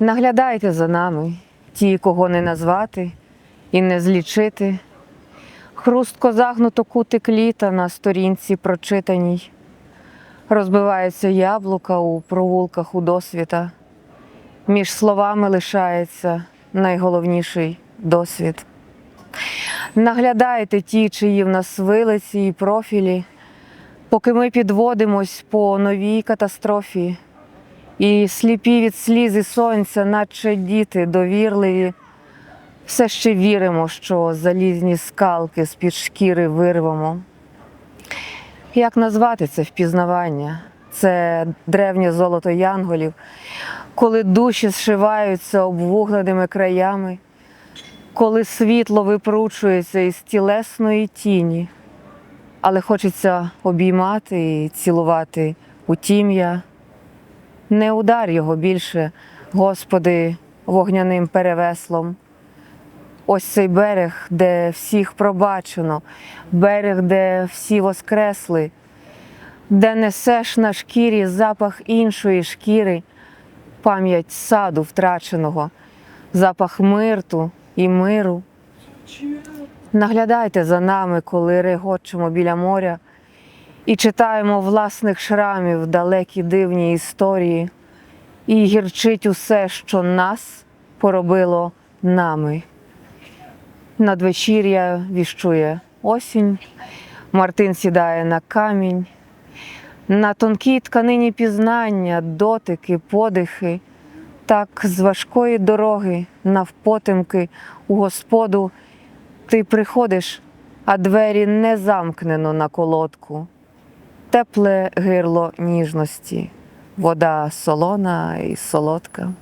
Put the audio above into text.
Наглядайте за нами, ті, кого не назвати і не злічити. Хрустко загнуто кутик літа на сторінці прочитаній. Розбивається яблука у провулках у досвіта. Між словами лишається найголовніший досвід. Наглядайте ті, чиї в нас вилиці і профілі, поки ми підводимось по новій катастрофі, і сліпі від сліз і сонця, наче діти довірливі, все ще віримо, що залізні скалки з-під шкіри вирвемо. Як назвати це впізнавання? Це древнє золото янголів, коли душі зшиваються обвугленими краями, коли світло випручується із тілесної тіні, але хочеться обіймати і цілувати у тім'я. Не удар його більше, Господи, вогняним перевеслом. Ось цей берег, де всіх пробачено, берег, де всі воскресли, де несеш на шкірі запах іншої шкіри, пам'ять саду втраченого, запах мирту і миру. Наглядайте за нами, коли регочемо біля моря і читаємо власних шрамів далекі дивні історії, і гірчить усе, що нас поробило нами. Надвечір'я віщує осінь, Мартин сідає на камінь, на тонкій тканині пізнання, дотики, подихи, так з важкої дороги навпотемки у Господу ти приходиш, а двері не замкнено на колодку, тепле гирло ніжності, вода солона і солодка.